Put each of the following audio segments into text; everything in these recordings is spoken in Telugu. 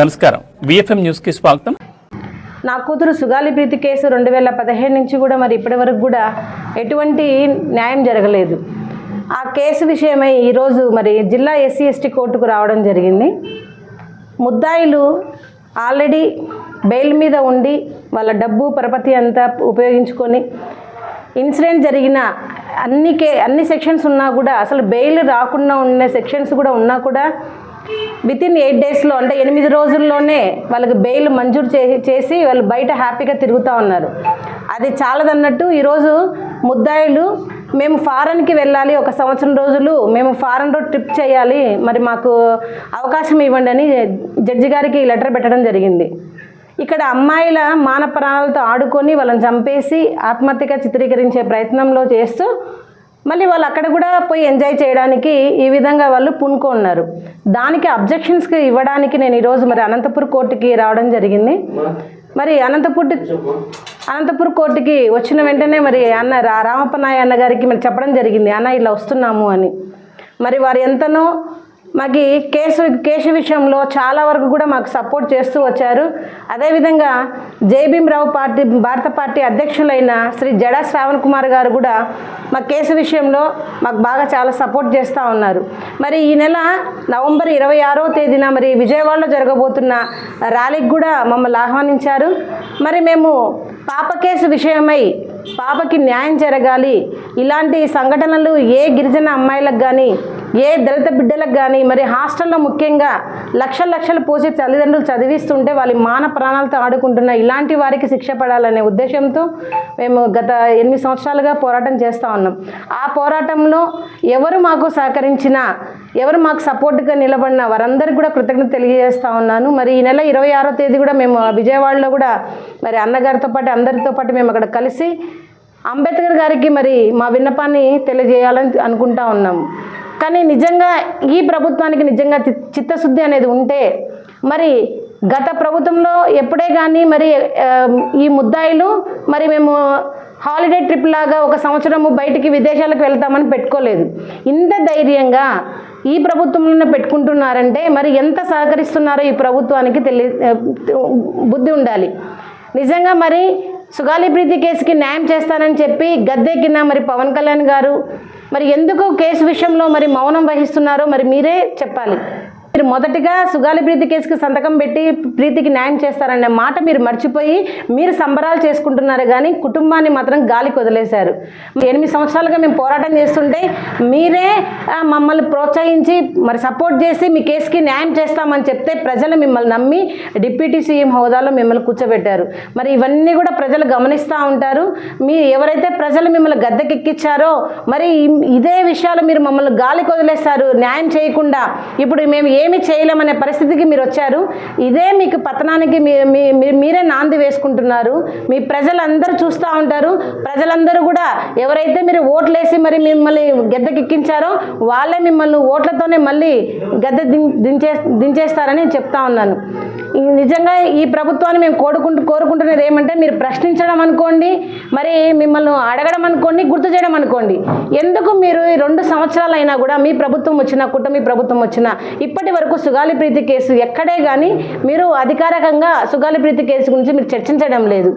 నమస్కారం. విఎఫ్ఎం న్యూస్కి స్వాగతం. నా కూతురు సుగాలి ప్రీతి కేసు రెండు వేల పదిహేను నుంచి కూడా మరి ఇప్పటి వరకు కూడా ఎటువంటి న్యాయం జరగలేదు. ఆ కేసు విషయమై ఈరోజు మరి జిల్లా ఎస్సీ ఎస్టీ కోర్టుకు రావడం జరిగింది. ముద్దాయిలు ఆల్రెడీ బెయిల్ మీద ఉండి వాళ్ళ డబ్బు పరపతి అంతా ఉపయోగించుకొని ఇన్సిడెంట్ జరిగిన అన్ని కే అన్ని సెక్షన్స్ ఉన్నా కూడా అసలు బెయిల్ రాకుండా ఉండే సెక్షన్స్ కూడా ఉన్నా కూడా విత్ ఇన్ ఎయిట్ డేస్లో అంటే ఎనిమిది రోజుల్లోనే వాళ్ళకి బెయిల్ మంజూరు చే చేసి వాళ్ళు బయట హ్యాపీగా తిరుగుతూ ఉన్నారు. అది చాలదన్నట్టు ఈరోజు ముద్దాయిలు మేము ఫారెన్కి వెళ్ళాలి ఒక సంవత్సరం రోజులు మేము ఫారెన్లో ట్రిప్ చేయాలి మరి మాకు అవకాశం ఇవ్వండి అని జడ్జి గారికి లెటర్ పెట్టడం జరిగింది. ఇక్కడ అమ్మాయిల మాన ప్రాణాలతో ఆడుకొని వాళ్ళని చంపేసి ఆత్మహత్యగా చిత్రీకరించే ప్రయత్నంలో చేస్తూ మళ్ళీ వాళ్ళు అక్కడ కూడా పోయి ఎంజాయ్ చేయడానికి ఈ విధంగా వాళ్ళు పూనుకున్నారు దానికి అబ్జెక్షన్స్కి ఇవ్వడానికి నేను ఈరోజు మరి అనంతపూర్ కోర్టుకి రావడం జరిగింది. మరి అనంతపూర్ అనంతపూర్ కోర్టుకి వచ్చిన వెంటనే మరి అన్న రా- రామప్ప నాయ అన్న గారికి మరి చెప్పడం జరిగింది. అన్న ఇలా వస్తున్నాము అని. మరి వారు ఎంతనో మాకు కేసు కేసు విషయంలో చాలా వరకు కూడా మాకు సపోర్ట్ చేస్తూ వచ్చారు. అదేవిధంగా జయభీమరావు పార్టీ భారత పార్టీ అధ్యక్షులైన శ్రీ జడా శ్రావణ్ కుమార్ గారు కూడా మా కేసు విషయంలో మాకు బాగా చాలా సపోర్ట్ చేస్తూ ఉన్నారు. మరి ఈ నెల నవంబర్ ఇరవై ఆరో తేదీన మరి విజయవాడలో జరగబోతున్న ర్యాలీకి కూడా మమ్మల్ని ఆహ్వానించారు. మరి మేము పాప కేసు విషయమై పాపకి న్యాయం జరగాలి. ఇలాంటి సంఘటనలు ఏ గిరిజన అమ్మాయిలకు కానీ ఏ దళిత బిడ్డలకు కానీ మరి హాస్టల్లో ముఖ్యంగా లక్షల లక్షలు పోసి తల్లిదండ్రులు చదివిస్తుంటే వాళ్ళ మాన ప్రాణాలతో ఆడుకుంటున్న ఇలాంటి వారికి శిక్ష పడాలనే ఉద్దేశంతో మేము గత ఎనిమిది సంవత్సరాలుగా పోరాటం చేస్తూ ఉన్నాం. ఆ పోరాటంలో ఎవరు మాకు సహకరించినా ఎవరు మాకు సపోర్ట్గా నిలబడిన వారందరికీ కూడా కృతజ్ఞత తెలియజేస్తూ ఉన్నాను. మరి ఈ నెల ఇరవై ఆరో తేదీ కూడా మేము విజయవాడలో కూడా మరి అన్నగారితో పాటు అందరితో పాటు మేము అక్కడ కలిసి అంబేద్కర్ గారికి మరి మా విన్నపాన్ని తెలియజేయాలని అనుకుంటా ఉన్నాం కానీ నిజంగా ఈ ప్రభుత్వానికి నిజంగా చిత్తశుద్ధి అనేది ఉంటే మరి గత ప్రభుత్వంలో ఎప్పుడే కానీ మరి ఈ ముద్దాయిలు మరి మేము హాలిడే ట్రిప్ లాగా ఒక సంవత్సరము బయటికి విదేశాలకు వెళ్తామని పెట్టుకోలేదు. ఇంత ధైర్యంగా ఈ ప్రభుత్వంలోనే పెట్టుకుంటున్నారంటే మరి ఎంత సహకరిస్తున్నారో ఈ ప్రభుత్వానికి తెలి బుద్ధి ఉండాలి. నిజంగా మరి సుగాలి ప్రీతి కేసుకి న్యాయం చేస్తానని చెప్పి గద్దెక్కిన మరి పవన్ కళ్యాణ్ గారు మరి ఎందుకు కేసు విషయంలో మరి మౌనం వహిస్తున్నారో మరి మీరే చెప్పాలి. మీరు మొదటిగా సుగాలి ప్రీతి కేసుకి సంతకం పెట్టి ప్రీతికి న్యాయం చేస్తారనే మాట మీరు మర్చిపోయి మీరు సంబరాలు చేసుకుంటున్నారు కానీ కుటుంబాన్ని మాత్రం గాలికి వదిలేశారు. ఎనిమిది సంవత్సరాలుగా మేము పోరాటం చేస్తుంటే మీరే మమ్మల్ని ప్రోత్సహించి మరి సపోర్ట్ చేసి మీ కేసుకి న్యాయం చేస్తామని చెప్తే ప్రజలు మిమ్మల్ని నమ్మి డిప్యూటీ సీఎం హోదాలో మిమ్మల్ని కూర్చోబెట్టారు. మరి ఇవన్నీ కూడా ప్రజలు గమనిస్తూ ఉంటారు. మీ ఎవరైతే ప్రజలు మిమ్మల్ని గద్దెకెక్కించారో మరి ఇదే విషయాలు మీరు మమ్మల్ని గాలికి వదిలేస్తారు న్యాయం చేయకుండా. ఇప్పుడు మేము ఏమి చేయలేమనే పరిస్థితికి మీరు వచ్చారు. ఇదే మీకు పతనానికి మీ మీ- మీ- మీరే నాంది వేసుకుంటున్నారు. మీ ప్రజలందరూ చూస్తూ ఉంటారు. ప్రజలందరూ కూడా ఎవరైతే మీరు ఓట్లేసి మరి మిమ్మల్ని గద్దెకెక్కించారో వాళ్ళే మిమ్మల్ని ఓట్లతోనే మళ్ళీ గద్దె దించే దించేస్తారని చెప్తా ఉన్నాను. నిజంగా ఈ ప్రభుత్వాన్ని మేము కోరుకుంటూ కోరుకుంటున్నది ఏమంటే మీరు ప్రశ్నించడం అనుకోండి మరి మిమ్మల్ని అడగడం అనుకోండి గుర్తు చేయడం అనుకోండి. ఎందుకు మీరు రెండు సంవత్సరాలు అయినా కూడా మీ ప్రభుత్వం వచ్చినా కుటుంబీ ప్రభుత్వం వచ్చినా ఇప్పటి వరకు సుగాలి ప్రీతి కేసు ఎక్కడే కానీ మీరు అధికారికంగా సుగాలి ప్రీతి కేసు గురించి మీరు చర్చించడం లేదు.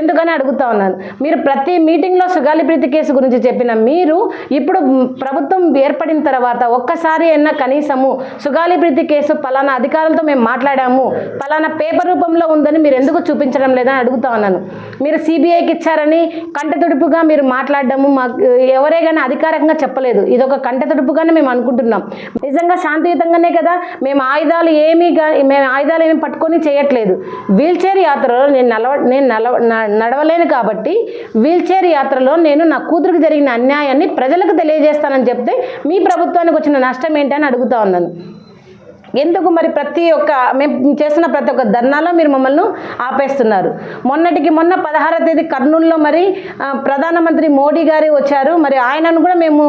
ఎందుకని అడుగుతా ఉన్నాను? మీరు ప్రతి మీటింగ్లో సుగాలి ప్రీతి కేసు గురించి చెప్పిన మీరు ఇప్పుడు ప్రభుత్వం ఏర్పడిన తర్వాత ఒక్కసారి అయినా కనీసము సుగాలి ప్రీతి కేసు పలానా అధికారులతో మేము మాట్లాడాము. పలానా పేపర్ రూపంలో ఉందని మీరు ఎందుకు చూపించడం లేదని అడుగుతా ఉన్నాను. మీరు సిబిఐకి ఇచ్చారని కంటతుడుపుగా మీరు మాట్లాడడము మాకు ఎవరే కానీ అధికారికంగా చెప్పలేదు. ఇది ఒక కంటతుడుపుగానే మేము అనుకుంటున్నాం. నిజంగా శాంతియుతంగానే కదా మేము ఆయుధాలు ఏమీ మేము ఆయుధాలు ఏమి పట్టుకొని చేయట్లేదు. వీల్ చైర్ యాత్రలో నేను నలవ నేను నలవ నడవలేను కాబట్టి వీల్ చైర్ యాత్రలో నేను నా కూతురికి జరిగిన అన్యాయాన్ని ప్రజలకు తెలియజేస్తానని చెప్తే మీ ప్రభుత్వానికి వచ్చిన నష్టం ఏంటని అడుగుతా ఉన్నాను. ఎందుకు మరి ప్రతి ఒక్క మేము చేస్తున్న ప్రతి ఒక్క ధర్నాలో మీరు మమ్మల్ని ఆపేస్తున్నారు? మొన్నటికి మొన్న పదహారో తేదీ కర్నూలులో మరి ప్రధానమంత్రి మోడీ గారు వచ్చారు. మరి ఆయనను కూడా మేము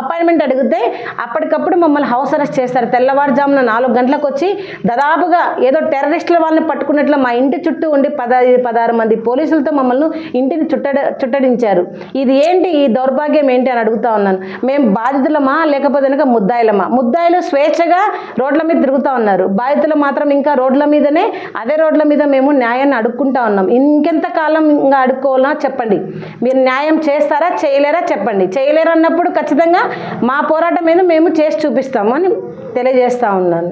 అపాయింట్మెంట్ అడిగితే అప్పటికప్పుడు మమ్మల్ని హౌస్ అరెస్ట్ చేస్తారు తెల్లవారుజామున నాలుగు గంటలకు వచ్చి దాదాపుగా ఏదో టెర్రరిస్టుల వాళ్ళని పట్టుకున్నట్లు మా ఇంటి చుట్టూ ఉండి పదహైదు పదహారు మంది పోలీసులతో మమ్మల్ని ఇంటిని చుట్టడ చుట్టడించారు. ఇది ఏంటి? ఈ దౌర్భాగ్యం ఏంటి అని అడుగుతా ఉన్నాను. మేము బాధితులమా? లేకపోతే కనుక ముద్దాయిలమా? ముద్దాయిలు స్వేచ్ఛగా రోడ్ల మీద తిరుగుతూ ఉన్నారు. బాధితులు మాత్రం ఇంకా రోడ్ల మీదనే అదే రోడ్ల మీద మేము న్యాయాన్ని అడుక్కుంటా ఉన్నాం. ఇంకెంత కాలం ఇంకా అడుక్కోవాలా చెప్పండి. మీరు న్యాయం చేస్తారా చేయలేరా చెప్పండి. చేయలేరు అన్నప్పుడు ఖచ్చితంగా మా పోరాటం మీద మేము చేసి చూపిస్తాము అని తెలియజేస్తూ ఉన్నాను.